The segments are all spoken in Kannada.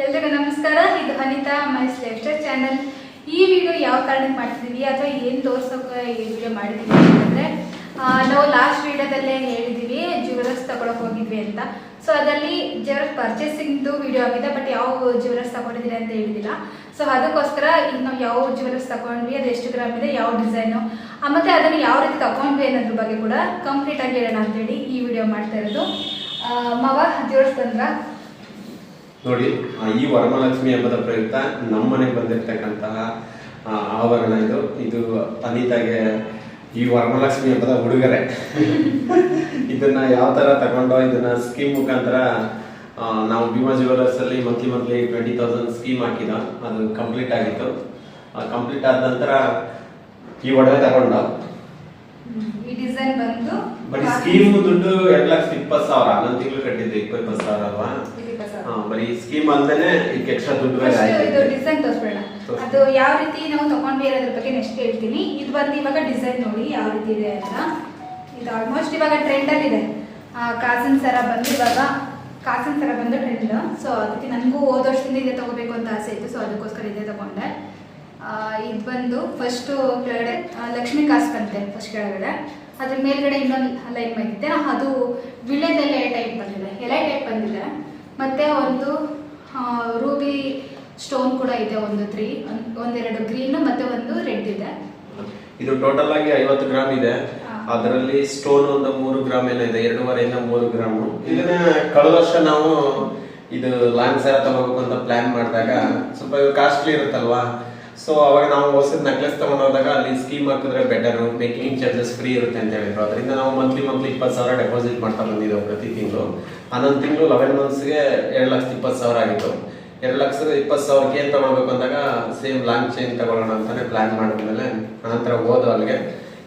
ಎಲ್ರಿಗೂ ನಮಸ್ಕಾರ. ಇದು ಅನಿತಾ ಮೈಸ್ ಲೈಫ್ ಸ್ಟೈಲ್ ಚಾನಲ್. ಈ ವಿಡಿಯೋ ಯಾವ ಕಾರಣಕ್ಕೆ ಮಾಡ್ತಿದ್ದೀವಿ ಅಥವಾ ಏನು ತೋರ್ಸೋಕೆ ಈ ವಿಡಿಯೋ ಮಾಡಿದ್ದೀವಿ ಅಂತಂದರೆ ನಾವು ಲಾಸ್ಟ್ ವಿಡಿಯೋದಲ್ಲೇ ಹೇಳಿದ್ದೀವಿ ಜ್ಯುವೆಲರ್ಸ್ ತಗೊಳಕ್ ಹೋಗಿದ್ವಿ ಅಂತ. ಸೊ ಅದರಲ್ಲಿ ಜ್ಯುವೆಲರ್ಸ್ ಪರ್ಚೇಸಿಂಗ್ದು ವಿಡಿಯೋ ಆಗಿದೆ ಬಟ್ ಯಾವ ಜ್ಯುವೆಲರ್ಸ್ ತಗೊಂಡಿದ್ದೀರಿ ಅಂತ ಹೇಳಿದಿಲ್ಲ. ಸೊ ಅದಕ್ಕೋಸ್ಕರ ಈಗ ನಾವು ಯಾವ ಜ್ಯುವೆಲರ್ಸ್ ತಗೊಂಡ್ವಿ, ಅದು ಎಷ್ಟು ಗ್ರಾಮ್ ಇದೆ, ಯಾವ ಡಿಸೈನು ಮತ್ತು ಅದನ್ನು ಯಾವ ರೀತಿ ತಗೊಂಡ್ವಿ ಅನ್ನೋದ್ರ ಬಗ್ಗೆ ಕೂಡ ಕಂಪ್ಲೀಟ್ ಆಗಿ ಹೇಳೋಣ ಅಂತೇಳಿ ಈ ವಿಡಿಯೋ ಮಾಡ್ತಾ ಇರೋದು. ಮವ ಮಾವ ಜ್ಯುವೆಲರ್ಸ್ ತಂದ್ರ ನೋಡಿ ಈ ವರಮಹಾಲಕ್ಷ್ಮಿ ಹಬ್ಬದ ಪ್ರಯುಕ್ತ ನಮ್ಮ ಮನೆಗೆ ಬಂದಿರತಕ್ಕಂತಹ ಆವರಣ ಇದು. ಇದು ತನಿತಾಗೆ ಈ ವರಮಹಾಲಕ್ಷ್ಮಿ ಹಬ್ಬದ ಉಡುಗೊರೆ. ಇದನ್ನ ಯಾವ ತರ ತಗೊಂಡೋ ಇದನ್ನ ಸ್ಕೀಮ್ ಮುಖಾಂತರ ನಾವು ಭೀಮಾ ಜ್ಯುವೆಲರ್ಸ್ ಅಲ್ಲಿ monthly monthly twenty thousand scheme ಹಾಕಿದ. ಅದು ಕಂಪ್ಲೀಟ್ ಆಗಿತ್ತು. ಕಂಪ್ಲೀಟ್ ಆದ ನಂತರ ಈ ಒಡವೆ ತಗೊಂಡ. ಬಟ್ ಸ್ಕೀಮ್ ದುಡ್ಡು ಎರಡು ಲಕ್ಷ ಇಪ್ಪತ್ತು ಸಾವಿರ. ಹನ್ನೊಂದು ತಿಂಗಳು ಕಟ್ಟಿದ್ದು ಇಪ್ಪತ್ತು ಸಾವಿರ ಅಲ್ವಾ? ಇದಕ್ಕೆ ಸರ್. ಹಾ, ಬರೀ ಸ್ಕೀಮ್ ಅಂತಾನೆ ಇದಕ್ಕೆ ಎಕ್ಸ್ಟ್ರಾ ದುಡ್ಡು ಬೇರೆ First ಇದು ಆಯ್ತು ಡಿಸೈನ್ ತೋರಿಸ್ಬಿಡೋಣ. ತೋರ್ಸು. ಅದು ಯಾವ ರೀತಿ ನಾವು ತಗೊಂಡ್ವಿ ಅನ್ನೋದ್ರ ಬಗ್ಗೆ ನೆಕ್ಸ್ಟ್ ಹೇಳ್ತೀನಿ. ಇದು ಬಂದು ಇವಾಗ ಡಿಸೈನ್ ನೋಡಿ ಯಾವ ರೀತಿ ಇದೆ ಅಂತ. ಇದು ಆಲ್ಮೋಸ್ಟ್ ಇವಾಗ ಟ್ರೆಂಡ್ ಅಲ್ಲಿ ಇದೆ. ಕಾಸಿನ ಸರ ಬಂದು ಇವಾಗ ಕಾಸಿನ ಸರ ಬಂದು ಟ್ರೆಂಡ್ ಸೊ ಅದಕ್ಕೆ ನನಗೂ ಹೋದ ವರ್ಷದಿಂದ ಇದೆ ತಗೋಬೇಕು ಅಂತ ಆಸೆ ಇತ್ತು. ಸೊ ಅದಕ್ಕೋಸ್ಕರ ಇದೇ ತಗೊಂಡೆ. ಇದು ಬಂದು ಫಸ್ಟು ಕೆಳಗಡೆ ಆ, ಲಕ್ಷ್ಮೀ ಕಾಸ್ ಬಂತೆ ಫಸ್ಟ್ ಕೆಳಗಡೆ. ಅದ್ರ ಮೇಲ್ಗಡೆ ಇನ್ನೊಂದು ಲೈನ್ ಬಂದಿದೆ ಅದು ವಿಳೆದೆಲೆ ಟೈಪ್ ಬಂದಿದೆ. ಎಲೆ ಟೈಪ್ ಬಂದಿದೆ. ಮತ್ತೆ ಒಂದು ರೂಬಿ ಸ್ಟೋನ್ ಕೂಡ ಇದೆ ಒಂದು ತ್ರೀ ಒಂದೆರಡು ಗ್ರೀನ್ ಮತ್ತೆ ಒಂದು ರೆಡ್ ಇದೆ. ಇದು ಟೋಟಲ್ ಆಗಿ ಐವತ್ತು ಗ್ರಾಮ್ ಇದೆ. ಅದರಲ್ಲಿ ಸ್ಟೋನ್ ಒಂದು ಮೂರು ಗ್ರಾಮ್ ಏನೋ ಇದೆ ಎರಡೂವರೆಯಿಂದ ಮೂರು ಗ್ರಾಮ್ ಇದನ್ನ ಕಳೆದ ವರ್ಷ ನಾವು ಇದು ಲಾಂಗ್ ಸರ ತಗೋಬೇಕು ಅಂತ ಪ್ಲಾನ್ ಮಾಡಿದಾಗ ಸ್ವಲ್ಪ ಕಾಸ್ಟ್ಲಿ ಇರುತ್ತಲ್ವಾ? ಸೊ ಅವಾಗ ನಾವು ಹೊಸದ್ ನೆಕ್ಲೆಸ್ ತಗೊಂಡೋದಾಗ ಅಲ್ಲಿ ಸ್ಕೀಮ್ ಹಾಕಿದ್ರೆ ಬೆಟರ್ ಮೇಕಿಂಗ್ ಚಾರ್ಜಸ್ ಫ್ರೀ ಇರುತ್ತೆ ಅಂತ ಹೇಳಿದ್ರು. ಅದರಿಂದ ನಾವು ಮಂತ್ಲಿ ಮಂತ್ಲಿ ಇಪ್ಪತ್ತು ಸಾವಿರ ಡೆಪಾಸಿಟ್ ಮಾಡ್ತಾ ಬಂದಿದ್ದೆವು ಪ್ರತಿ ತಿಂಗಳು. ಹನ್ನೊಂದು ತಿಂಗಳು ಲೆವೆನ್ ಮಂತ್ಸ್ಗೆ ಎರಡು ಲಕ್ಷದ ಇಪ್ಪತ್ತು ಸಾವಿರ ಆಗಿತ್ತು. ಎರಡು ಲಕ್ಷದ ಇಪ್ಪತ್ತು ಸಾವಿರಕ್ಕೆ ಏನು ತಗೊಳ್ಬೇಕು ಅಂದಾಗ ಸೇಮ್ ಲಾಂಗ್ ಚೈನ್ ತಗೊಳ್ಳೋಣ ಅಂತಲೇ ಪ್ಲಾನ್ ಮಾಡಿದ್ಮೇಲೆ ಅನಂತರ ಹೋದ ಅಲ್ಲಿಗೆ.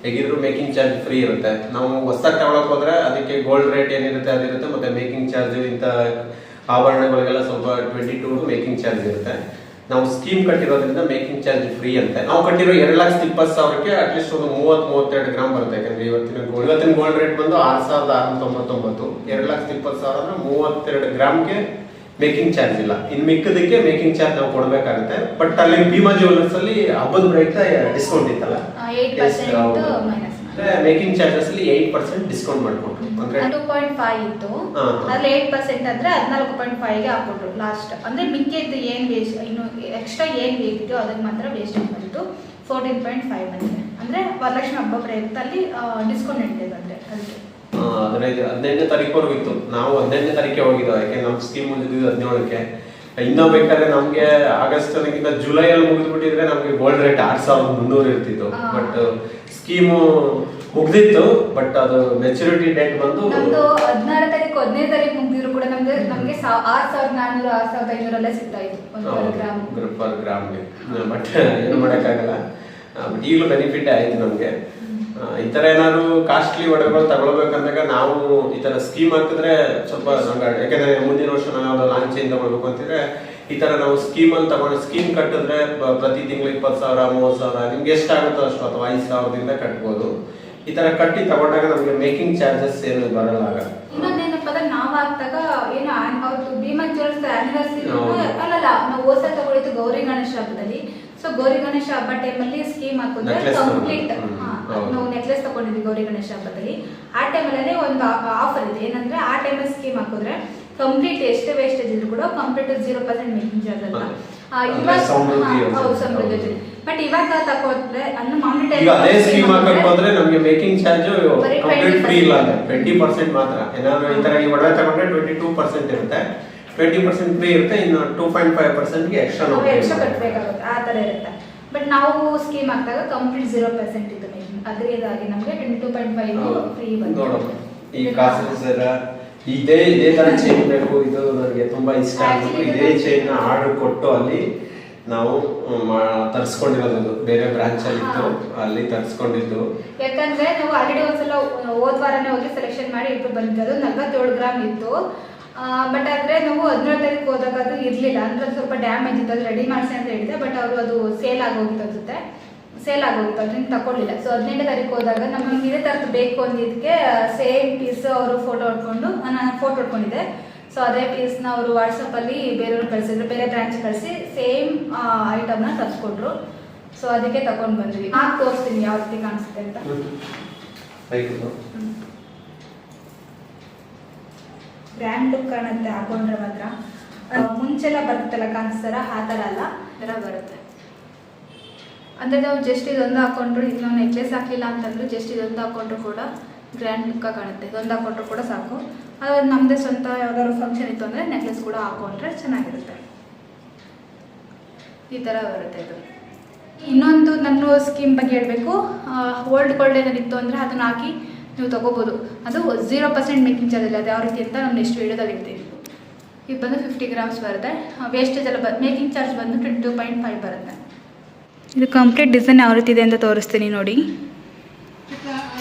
ಹೇಗಿದ್ರು ಮೇಕಿಂಗ್ ಚಾರ್ಜ್ ಫ್ರೀ ಇರುತ್ತೆ. ನಾವು ಹೊಸದಾಗಿ ತಗೊಳಕ್ ಹೋದರೆ ಅದಕ್ಕೆ ಗೋಲ್ಡ್ ರೇಟ್ ಏನಿರುತ್ತೆ ಅದಿರುತ್ತೆ, ಮತ್ತೆ ಮೇಕಿಂಗ್ ಚಾರ್ಜ್ ಇಂಥ ಆಭರಣಗಳಿಗೆಲ್ಲ ಸ್ವಲ್ಪ ಟ್ವೆಂಟಿ ಟೂ ಮೇಕಿಂಗ್ ಚಾರ್ಜ್ ಇರುತ್ತೆ. ನಾವು ಸ್ಕೀಮ್ ಕಟ್ಟಿರೋದ್ರಿಂದ ಮೇಕಿಂಗ್ ಚಾರ್ಜ್ ಫ್ರೀ ಅಂತ. ನಾವು ಕಟ್ಟಿರೋ ಎರಡು ಲಕ್ಷದ ಇಪ್ಪತ್ತು ಸಾವಿರಕ್ಕೆ ಅಟ್ಲೀಸ್ಟ್ ಒಂದು ಮೂವತ್ತ್ ಮೂವತ್ತೆರಡು ಗ್ರಾಮ್ ಬರುತ್ತೆ. ಯಾಕಂದ್ರೆ ಇವತ್ತಿನ ಗೋಲ್ಡ್ ಇವತ್ತಿನ ಗೋಲ್ಡ್ ರೇಟ್ ಬಂದು ಆರು ಸಾವಿರದ ಆರುನೂರ ತೊಂಬತ್ತೊಂಬತ್ತು ಎರಡು ಲಕ್ಷದ ಇಪ್ಪತ್ತು ಸಾವಿರ ಅಂದ್ರೆ ಮೂವತ್ತೆರಡು ಗ್ರಾಮ್ಗೆ ಮೇಕಿಂಗ್ ಚಾರ್ಜ್ ಇಲ್ಲ. ಇನ್ ಮಿಕ್ಕದಕ್ಕೆ ಮೇಕಿಂಗ್ ಚಾರ್ಜ್ ನಾವು ಕೊಡಬೇಕಾಗುತ್ತೆ. ಬಟ್ ಅಲ್ಲಿ ಭೀಮಾ ಜ್ಯುವೆಲ್ಲರ್ಸ್ ಅಲ್ಲಿ ಹಬ್ಬದ ಪ್ರಯುಕ್ತ ಡಿಸ್ಕೌಂಟ್ ಇತ್ತಲ್ಲ? ಮೇಕಿಂಗ್ ಚಾರ್ಜಸ್ ಅಲ್ಲಿ ಏಟ್ ಪರ್ಸೆಂಟ್ ಡಿಸ್ಕೌಂಟ್ ಮಾಡ್ಕೊಂಡ್ರು. ಅಂದ್ರೆ ಟೂ ಪಾಯಿಂಟ್ ಫೈವ್ ಇತ್ತು. ಅಲ್ಲಿ ಏಟ್ ಪರ್ಸೆಂಟ್ ಅಂದ್ರೆ ಹದಿನಾಲ್ಕು ಪಾಯಿಂಟ್ ಫೈವ್ಗೆ ಹಾಕೊಂಡ್ರು ಲಾಸ್ಟ್ ಅಂದ್ರೆ ಮಿಕ್ಕಿದ್ದು ಏನು ವೇಸ್ಟ್ ಇನ್ನು ಎಕ್ಸ್ಟ್ರಾ ಏನು ಬೇಕಿತ್ತು ಅದಕ್ಕೆ ಮಾತ್ರ ವೇಸ್ಟ್ ಬಂತು ಫೋರ್ಟೀನ್ ಪಾಯಿಂಟ್ ಫೈವ್ ಬಂದಿದೆ ಅಂದ್ರೆ ವರಲಕ್ಷ್ಮಿ ಹಬ್ಬ ಪ್ರಯುಕ್ತ ಅಲ್ಲಿ ಡಿಸ್ಕೌಂಟ್ ಇಟ್ಟಿದೆ ಅಂದ್ರೆ ಅದಕ್ಕೆ ಹದಿನೈದು ಹದಿನೈದನೇ ತಾರೀಕು ಇತ್ತು. ನಾವು ಹದಿನೈದನೇ ತಾರೀಕೆ ಹೋಗಿದ್ದೋ ಯಾಕೆ ನಮ್ಮ ಸ್ಕೀಮ್ ಮುಗಿದಿದ್ದು ಹದಿನೇಳಕ್ಕೆ. ಇನ್ನೂ ಬೇಕಾದ್ರೆ ನಮ್ಗೆ ಆಗಸ್ಟ್ ಅದಕ್ಕಿಂತ ಜುಲೈ ಅಲ್ಲಿ ಮುಗಿದ್ಬಿಟ್ಟಿದ್ರೆ ನಮ್ಗೆ ಗೋಲ್ಡ್ ರೇಟ್ ಆರ್ ಸಾವಿರದ ಮುನ್ನೂರು ಇರ್ತಿತ್ತು. ಬಟ್ ಸ್ಕೀಮು ಮುಗ್ದಿತ್ತು ಬಟ್ ಅದು ಮೆಚುರಿಟಿ ಡೇಟ್ ಬಂದು ಹದಿನಾರು ತಾರೀಕು ಹದಿನೈದು ತಾರೀಕು ಮುಗಿದ್ರು ಕೂಡ ನಮ್ದು ನಮಗೆ ಆರು ಸಾವಿರದ ನಾನ್ನೂರು ಆರು ಸಾವಿರದ ಐನೂರಲ್ಲೇ ಸಿಗ್ತಾ ಇತ್ತು ಗ್ರಾಮ್ಗೆ ಬಟ್ ಏನು ಮಾಡೋಕ್ಕಾಗಲ್ಲ. ಬಟ್ ಈಗಲೂ ಬೆನಿಫಿಟ್ ಆಯ್ತು ನಮಗೆ. ಈ ಥರ ಏನಾದ್ರು ಕಾಸ್ಟ್ಲಿ ಒಡವೆಗಳು ತಗೊಳ್ಬೇಕಂದಾಗ ನಾವು ಈ ಥರ ಸ್ಕೀಮ್ ಹಾಕಿದ್ರೆ ಸ್ವಲ್ಪ ಯಾಕಂದರೆ ಮುಂದಿನ ವರ್ಷ ನಾವು ಲಾಂಚ್ ಲಾಂಗ್ ಚೇಂಜ್ ತಗೊಳ್ಬೇಕು ಅಂತಿದ್ರೆ ಈ ಥರ ನಾವು ಸ್ಕೀಮಲ್ಲಿ ತಗೊಂಡು ಸ್ಕೀಮ್ ಕಟ್ಟಿದ್ರೆ ಪ್ರತಿ ತಿಂಗಳು ಇಪ್ಪತ್ತು ಸಾವಿರ ಮೂವತ್ತು ಸಾವಿರ ನಿಮ್ಗೆ ಎಷ್ಟಾಗುತ್ತೋ ಅಷ್ಟು ಅಥವಾ ಐದು ಸಾವಿರದಿಂದ ಕಟ್ಬೋದು. ಈ ತರ ಕಟ್ಟಿ ತಗೊಂಡಾಗ ನಮಗೆ ಮೇಕಿಂಗ್ ಚಾರ್ಜಸ್ ಏನು ಬರಲ್ಲ ಆಗ. ಇನ್ನೊಂದೇನಪ್ಪ ಅಂದ್ರೆ ನಾವು ಹಾಕ್ದಾಗ ಏನು ಆನ್- ಅವ್ರದ್ದು ಭೀಮಾ ಜ್ಯುವೆಲ್ಸ್ ಆನಿವರ್ಸರಿ ಅಲ್ಲಲ್ಲ ನಾವು ತಗೊಳಿದ್ದು ಗೌರಿ ಗಣೇಶ ಹಬ್ಬದಲ್ಲಿ. ಸೊ ಗೌರಿ ಗಣೇಶ ಹಬ್ಬ ಟೈಮಲ್ಲಿ ಸ್ಕೀಮ್ ಹಾಕಿದ್ರೆ ಕಂಪ್ಲೀಟ್. ನಾವು ನೆಕ್ಲೆಸ್ ತಗೊಂಡಿದ್ವಿ ಗೌರಿ ಗಣೇಶ ಹಬ್ಬದಲ್ಲಿ. ಆ ಟೈಮಲ್ಲೇ ಒಂದು ಆಫರ್ ಇದೆ. ಏನಂದ್ರೆ ಆ ಟೈಮಲ್ಲಿ ಸ್ಕೀಮ್ ಹಾಕಿದ್ರೆ ಕಂಪ್ಲೀಟ್ ಎಷ್ಟೇ ವೇಸ್ಟೇಜ್ ಇದ್ರು ಕೂಡ complete zero percent making charge ಅಲ್ಲ ಇವಾಗ ಹೌದು ಸಮೃದ್ಧಿ. ಬಟ್ ಇವಾಗ ತಕೊಂಡ್ರೆ ಅಂದ್ರೆ ಈಗ ಅದೇ ಸ್ಕೀಮ್ ಹಾಕಕ್ ಟೈಮ್ ನಮಗೆ ಮೇಕಿಂಗ್ ಚಾರ್ಜ್ ಕಂಪ್ಲೀಟ್ ಫ್ರೀ ಇಲ್ಲ ಅಂದ್ರೆ. ಟ್ವೆಂಟಿ ಪರ್ಸೆಂಟ್ ಮಾತ್ರ. ಏನಾದ್ರು ಈ ತರ ಈ ಒಡವೆ ತಗೊಂಡ್ರೆ ಟ್ವೆಂಟಿ ಟೂ ಪರ್ಸೆಂಟ್ ಇರುತ್ತೆ. ಟ್ವೆಂಟಿ ಪರ್ಸೆಂಟ್ ಫ್ರೀ ಇರುತ್ತೆ ಇನ್ನು ಟೂ ಪಾಯಿಂಟ್ ಫೈವ್ ಪರ್ಸೆಂಟ್ಗೆ ಎಕ್ಸ್ಟ್ರಾ ನಾವು ಎಕ್ಸ್ಟ್ರಾ. ಕಟ್ಟಬೇಕಾಗುತ್ತೆ ಆ ಥರ ಇರುತ್ತೆ. ಬಟ್ ನಾವು ಸ್ಕೀಮ್ ಹಾಕಿದಾಗ ಕಂಪ್ಲೀಟ್ ಜೀರೋ ಪರ್ಸೆಂಟ್ ಇತ್ತು ಅದರಿಂದಾಗಿ ನಮಗೆ ಟೂ ಪಾಯಿಂಟ್ ಫೈವ್. ಫ್ರೀ ಬಂತು. ನೋಡಮ್ಮ ಈ ಕಾಸು ಸರ ಇದೇ ಇದೇ ತರ ಚೈನ್ ಬೇಕು ಇದು ನನಗೆ ತುಂಬಾ ಇಷ್ಟ Actually ಇದೇ ಚೈನ್ ಆರ್ಡರ್ ಕೊಟ್ಟು ಅಲ್ಲಿ ನಾವು ತರಿಸ್ಕೊಂಡಿರೋದು. ಬೇರೆ ಬ್ರಾಂಚ್ ಅಲ್ಲಿ ಇತ್ತು. ಅಲ್ಲಿ ತರಿಸ್ಕೊಂಡಿದ್ದು. ಯಾಕಂದ್ರೆ ನಾವು ಆಲ್ರೆಡಿ ಒಂದ್ಸಲ ಹೋದ್ ವಾರನೇ ಹೋಗಿ ಸೆಲೆಕ್ಷನ್ ಮಾಡಿ ಇಟ್ಟು ಬಂದಿದ್ದು. ನಲ್ವತ್ತೇಳು ಗ್ರಾಮ್ ಇತ್ತು. ಬಟ್ ಆದ್ರೆ ನಾವು ಹದಿನೇಳು ತಾರೀಕು ಹೋದಾಗ ಅದು ಇರ್ಲಿಲ್ಲ. ಅಂದ್ರೆ ಅದು ಸ್ವಲ್ಪ ಡ್ಯಾಮೇಜ್ ಇತ್ತು. ಅದು ರೆಡಿ ಮಾಡಿಸಿ ಅಂತ ಹೇಳಿದೆ ಬಟ್ ಅವರು ಅದು ಸೇಲ್ ಆಗೋಗಿತ್ತು ಅನ್ಸುತ್ತೆ. ಸೇಲ್ ಆಗೋಗಿತ್ತು ಅದನ್ನ ತಗೊಳ್ಳಿಲ್ಲ. ಸೊ ಹದಿನೆಂಟು ತಾರೀಕು ಹೋದಾಗ ನಮಗೆ ಇದೇ ಥರದ್ದು ಬೇಕು ಅಂದಿದ್ದಕ್ಕೆ ಸೇಮ್ ಪೀಸ್ ಅವರು ಫೋಟೋ ಹೊಡ್ಕೊಂಡು ನಾನು ಫೋಟೋ ಹೊಡ್ಕೊಂಡಿದ್ದೆ. ಸೊ ಅದೇ ಪೀಸ್ನ ಅವರು ವಾಟ್ಸಪ್ಪಲ್ಲಿ ಬೇರೆಯವ್ರು ಕಳಿಸಿದ್ರು ಬೇರೆ ಬ್ರಾಂಚ್ ಕಳಿಸಿ ಸೇಮ್ ಐಟಮ್ನ ತರಿಸ್ಕೊಟ್ರು. ಸೊ ಅದಕ್ಕೆ ತಗೊಂಡು ಬಂದ್ವಿ. ಹಾಕಿ ತೋರಿಸ್ತೀನಿ ಯಾವ ರೀತಿ ಕಾಣಿಸುತ್ತೆ ಅಂತ. ಬ್ರ್ಯಾಂಡ್ ಗ್ರ್ಯಾಂಡ್ ಲುಕ್ ಕಾಣುತ್ತೆ ಹಾಕೊಂಡ್ರೆ ಮಾತ್ರ. ಮುಂಚೆಲ್ಲ ಬರುತ್ತಲ್ಲ ಕಾಣಿಸ್ತಾರ? ಆ ಥರ ಅಲ್ಲ. ಬರುತ್ತೆ. ಅಂದರೆ ನಾವು ಜಸ್ಟ್ ಇದೊಂದು ಹಾಕೊಂಡ್ರು ಇದು ನಾವು ನೆಕ್ಲೆಸ್ ಹಾಕಲಿಲ್ಲ ಅಂತಂದ್ರು ಜಸ್ಟ್ ಇದೊಂದು ಹಾಕೊಂಡ್ರು ಕೂಡ ಗ್ರ್ಯಾಂಡ್ ಲುಕ್ಕಾಗಿ ಕಾಣುತ್ತೆ. ಇದೊಂದು ಹಾಕೊಂಡ್ರು ಕೂಡ ಸಾಕು. ಅದು ನಮ್ಮದೇ ಸ್ವಂತ ಯಾವ್ದಾದ್ರು ಫಂಕ್ಷನ್ ಇತ್ತು ಅಂದರೆ ನೆಕ್ಲೆಸ್ ಕೂಡ ಹಾಕೊಂಡ್ರೆ ಚೆನ್ನಾಗಿರುತ್ತೆ. ಈ ಥರ ಬರುತ್ತೆ ಇದು. ಇನ್ನೊಂದು ನನ್ನ ಸ್ಕೀಮ್ ಬಗ್ಗೆ ಹೇಳಬೇಕು. ಓಲ್ಡ್ ಗೋಲ್ಡ್ ಏನಾದಿತ್ತು ಅಂದರೆ ಅದನ್ನ ಹಾಕಿ ನೀವು ತೊಗೋಬೋದು. ಅದು ಝೀರೋ ಪರ್ಸೆಂಟ್ ಮೇಕಿಂಗ್ ಚಾರ್ಜ್ ಇಲ್ಲ ಅದು ಯಾವ ರೀತಿ ಅಂತ ನಾನು ನೆಕ್ಸ್ಟ್ ವೀಡಿಯೋದಲ್ಲಿ ಇರ್ತೀನಿ ಇದು ಬಂದು ಫಿಫ್ಟಿ ಗ್ರಾಮ್ಸ್ ಬರುತ್ತೆ. ವೇಸ್ಟೇಜ್ ಎಲ್ಲ ಬ ಮೇಕಿಂಗ್ ಚಾರ್ಜ್ ಬಂದು ಟ್ವೆಂಟಿ ಟು ಪಾಯಿಂಟ್ ಫೈವ್ ಬರುತ್ತೆ. ಇದು ಕಂಪ್ಲೀಟ್ ಡಿಸೈನ್ ಯಾವ ರೀತಿ ಇದೆ ಅಂತ ತೋರಿಸ್ತೀನಿ ನೋಡಿ.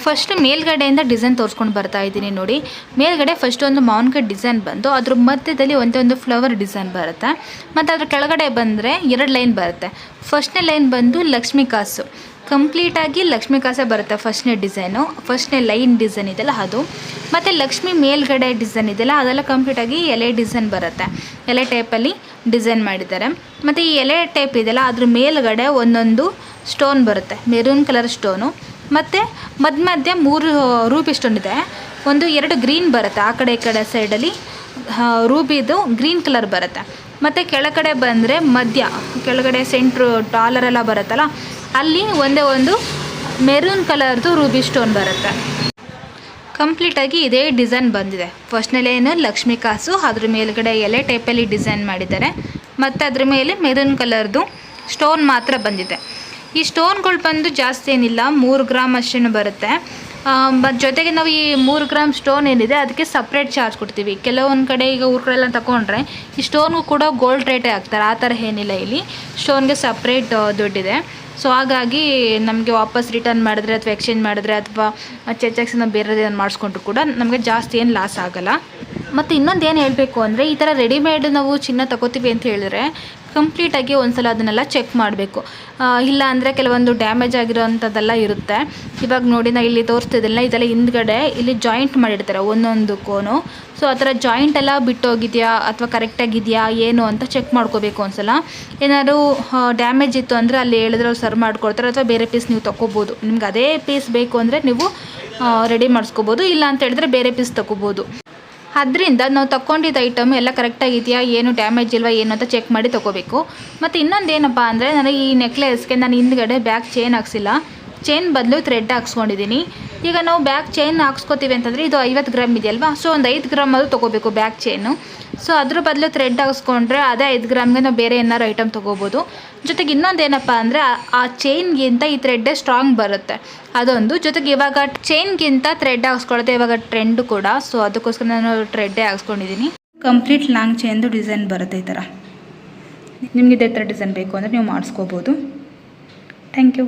ಫಸ್ಟ್ ಮೇಲ್ಗಡೆಯಿಂದ ಡಿಸೈನ್ ತೋರಿಸ್ಕೊಂಡು ಬರ್ತಾ ಇದ್ದೀನಿ ನೋಡಿ. ಮೇಲ್ಗಡೆ ಫಸ್ಟ್ ಒಂದು ಮಾವಿನಕಾಯಿ ಡಿಸೈನ್ ಬಂದು, ಅದ್ರ ಮಧ್ಯದಲ್ಲಿ ಒಂದೇ ಒಂದು ಫ್ಲವರ್ ಡಿಸೈನ್ ಬರುತ್ತೆ. ಮತ್ತು ಅದ್ರ ಕೆಳಗಡೆ ಬಂದರೆ ಎರಡು ಲೈನ್ ಬರುತ್ತೆ. ಫಸ್ಟ್ನೇ ಲೈನ್ ಬಂದು ಲಕ್ಷ್ಮೀ ಕಾಸು. ಕಂಪ್ಲೀಟಾಗಿ ಲಕ್ಷ್ಮೀ ಕಾಸೆ ಬರುತ್ತೆ ಫಸ್ಟ್ನೇ ಡಿಸೈನು ಫಸ್ಟ್ನೇ ಲೈನ್ ಡಿಸೈನ್ ಇದೆಯಲ್ಲ ಅದು. ಮತ್ತು ಲಕ್ಷ್ಮಿ ಮೇಲ್ಗಡೆ ಡಿಸೈನ್ ಇದೆಯಲ್ಲ, ಅದೆಲ್ಲ ಕಂಪ್ಲೀಟಾಗಿ ಎಲೆ ಡಿಸೈನ್ ಬರುತ್ತೆ. ಎಲೆ ಟೈಪಲ್ಲಿ ಡಿಸೈನ್ ಮಾಡಿದ್ದಾರೆ. ಮತ್ತು ಈ ಎಲೆ ಟೈಪ್ ಇದೆಯಲ್ಲ, ಅದ್ರ ಮೇಲ್ಗಡೆ ಒಂದೊಂದು ಸ್ಟೋನ್ ಬರುತ್ತೆ. ಮೆರೂನ್ ಕಲರ್ ಸ್ಟೋನು ಮತ್ತು ಮಧ್ಯ ಮಧ್ಯೆ ಮೂರು ರೂಬಿ ಸ್ಟೋನ್ ಇದೆ. ಒಂದು ಎರಡು ಗ್ರೀನ್ ಬರುತ್ತೆ. ಆ ಕಡೆ ಈ ಕಡೆ ಸೈಡಲ್ಲಿ ರೂಬಿದು ಗ್ರೀನ್ ಕಲರ್ ಬರುತ್ತೆ. ಮತ್ತು ಕೆಳಗಡೆ ಬಂದರೆ ಮಧ್ಯ, ಕೆಳಗಡೆ ಸೆಂಟ್ರು ಟಾಲರೆಲ್ಲ ಬರುತ್ತಲ್ಲ ಅಲ್ಲಿ ಒಂದೇ ಒಂದು ಮೆರೂನ್ ಕಲರ್ದು ರೂಬಿ ಸ್ಟೋನ್ ಬರುತ್ತೆ. ಕಂಪ್ಲೀಟಾಗಿ ಇದೇ ಡಿಸೈನ್ ಬಂದಿದೆ. ಫಸ್ಟ್ನಲ್ಲಿ ಏನು? ಲಕ್ಷ್ಮೀ ಕಾಸು, ಅದ್ರ ಮೇಲ್ಗಡೆ ಎಲೆ ಟೈಪಲ್ಲಿ ಡಿಸೈನ್ ಮಾಡಿದ್ದಾರೆ. ಮತ್ತು ಅದ್ರ ಮೇಲೆ ಮೆರೂನ್ ಕಲರ್ದು ಸ್ಟೋನ್ ಮಾತ್ರ ಬಂದಿದೆ. ಈ ಸ್ಟೋನ್ಗಳು ಬಂದು ಜಾಸ್ತಿ ಏನಿಲ್ಲ, ಮೂರು ಗ್ರಾಮ್ ಅಷ್ಟೇನು ಬರುತ್ತೆ. ಮತ್ತು ಜೊತೆಗೆ ನಾವು ಈ ಮೂರು ಗ್ರಾಮ್ ಸ್ಟೋನ್ ಏನಿದೆ, ಅದಕ್ಕೆ ಸಪ್ರೇಟ್ ಚಾರ್ಜ್ ಕೊಡ್ತೀವಿ. ಕೆಲವೊಂದು ಕಡೆ ಈಗ ಊರುಗಳೆಲ್ಲ ತಗೊಂಡ್ರೆ ಈ ಸ್ಟೋನ್ಗೂ ಕೂಡ ಗೋಲ್ಡ್ ರೇಟೇ ಹಾಕ್ತಾರೆ, ಆ ಥರ ಏನಿಲ್ಲ ಇಲ್ಲಿ. ಸ್ಟೋನ್ಗೆ ಸಪ್ರೇಟ್ ದುಡ್ಡಿದೆ. ಸೊ ಹಾಗಾಗಿ ನಮಗೆ ವಾಪಸ್ ರಿಟರ್ನ್ ಮಾಡಿದ್ರೆ ಅಥವಾ ಎಕ್ಸ್ಚೇಂಜ್ ಮಾಡಿದ್ರೆ ಅಥವಾ ಚೆಕ್ಸ್ನ ಬೇರೆ ಮಾಡಿಸ್ಕೊಂಡ್ರು ಕೂಡ ನಮಗೆ ಜಾಸ್ತಿ ಏನು ಲಾಸ್ ಆಗೋಲ್ಲ. ಮತ್ತು ಇನ್ನೊಂದು ಏನು ಹೇಳಬೇಕು ಅಂದರೆ, ಈ ಥರ ರೆಡಿಮೇಡ್ ನಾವು ಚಿನ್ನ ತಗೋತೀವಿ ಅಂತ ಹೇಳಿದ್ರೆ ಕಂಪ್ಲೀಟಾಗಿ ಒಂದ್ಸಲ ಅದನ್ನೆಲ್ಲ ಚೆಕ್ ಮಾಡಬೇಕು. ಇಲ್ಲ ಅಂದರೆ ಕೆಲವೊಂದು ಡ್ಯಾಮೇಜ್ ಆಗಿರೋವಂಥದ್ದೆಲ್ಲ ಇರುತ್ತೆ. ಇವಾಗ ನೋಡಿ, ನಾ ಇಲ್ಲಿ ತೋರಿಸ್ತಿದ್ದಿಲ್ಲ ಇದೆಲ್ಲ ಹಿಂದ್ಗಡೆ ಇಲ್ಲಿ ಜಾಯಿಂಟ್ ಮಾಡಿರ್ತಾರೆ ಒಂದೊಂದು ಕೋನು. ಸೊ ಆ ಥರ ಜಾಯಿಂಟ್ ಎಲ್ಲ ಬಿಟ್ಟೋಗಿದೆಯಾ ಅಥವಾ ಕರೆಕ್ಟಾಗಿದೆಯಾ ಏನು ಅಂತ ಚೆಕ್ ಮಾಡ್ಕೋಬೇಕು ಒಂದ್ಸಲ. ಏನಾದರೂ ಡ್ಯಾಮೇಜ್ ಇತ್ತು ಅಂದರೆ ಅಲ್ಲಿ ಹೇಳಿದ್ರೆ ಅವ್ರು ಸರ್ವ್ ಮಾಡ್ಕೊಡ್ತಾರೆ, ಅಥವಾ ಬೇರೆ ಪೀಸ್ ನೀವು ತೊಗೋಬೋದು ನಿಮ್ಗೆ ಅದೇ ಪೀಸ್ ಬೇಕು ಅಂದರೆ ನೀವು ರೆಡಿ ಮಾಡಿಸ್ಕೋಬೋದು. ಇಲ್ಲ ಅಂತ ಹೇಳಿದ್ರೆ ಬೇರೆ ಪೀಸ್ ತೊಗೋಬೋದು ಅದರಿಂದ ನಾವು ತಗೊಂಡಿದ್ದ ಐಟಮ್ ಎಲ್ಲ ಕರೆಕ್ಟಾಗಿದೆಯಾ ಏನು ಡ್ಯಾಮೇಜ್ ಇಲ್ವಾ, ಏನು ಅಂತ ಚೆಕ್ ಮಾಡಿ ತೊಗೋಬೇಕು. ಮತ್ತು ಇನ್ನೊಂದು ಏನಪ್ಪ ಅಂದರೆ, ನನಗೆ ಈ ನೆಕ್ಲೆಸ್ಗೆ ನಾನು ಹಿಂದ್ಗಡೆ ಬ್ಯಾಕ್ ಚೈನ್ ಹಾಕ್ಸಿಲ್ಲ. ಚೈನ್ ಬದಲು ಥ್ರೆಡ್ ಹಾಕ್ಸ್ಕೊಂಡಿದ್ದೀನಿ ಈಗ ನಾವು ಬ್ಯಾಕ್ ಚೈನ್ ಹಾಕ್ಸ್ಕೊತೀವಿ ಅಂತಂದರೆ ಇದು ಐವತ್ತು ಗ್ರಾಮ್ ಇದೆಯಲ್ವಾ? ಸೊ ಒಂದು ಐದು ಗ್ರಾಮ್ ಅದು ತೊಗೋಬೇಕು ಬ್ಯಾಕ್ ಚೈನು. ಸೊ ಅದ್ರ ಬದಲು ಥ್ರೆಡ್ ಹಾಕ್ಸ್ಕೊಂಡ್ರೆ ಅದೇ ಐದು ಗ್ರಾಮ್ಗೆ ನಾವು ಬೇರೆ ಏನಾರು ಐಟಮ್ ತೊಗೋಬೋದು. ಜೊತೆಗೆ ಇನ್ನೊಂದು ಏನಪ್ಪ ಅಂದರೆ ಆ ಚೈನ್ಗಿಂತ ಈ ಥ್ರೆಡ್ಡೇ ಸ್ಟ್ರಾಂಗ್ ಬರುತ್ತೆ. ಅದೊಂದು. ಜೊತೆಗೆ ಇವಾಗ ಚೈನ್ಗಿಂತ ಥ್ರೆಡ್ ಹಾಕ್ಸ್ಕೊಳ್ಳೋದು ಇವಾಗ ಟ್ರೆಂಡ್ ಕೂಡ. ಸೊ ಅದಕ್ಕೋಸ್ಕರ ನಾನು ಥ್ರೆಡ್ಡೇ ಹಾಕ್ಸ್ಕೊಂಡಿದ್ದೀನಿ ಕಂಪ್ಲೀಟ್ ಲಾಂಗ್ ಚೈನ್ದು ಡಿಸೈನ್ ಬರುತ್ತೆ ಈ ಥರ ನಿಮಗೆ ಇದೇ ಥರ ಡಿಸೈನ್ ಬೇಕು ಅಂದರೆ ನೀವು ಮಾಡಿಸ್ಕೋಬೋದು. Thank you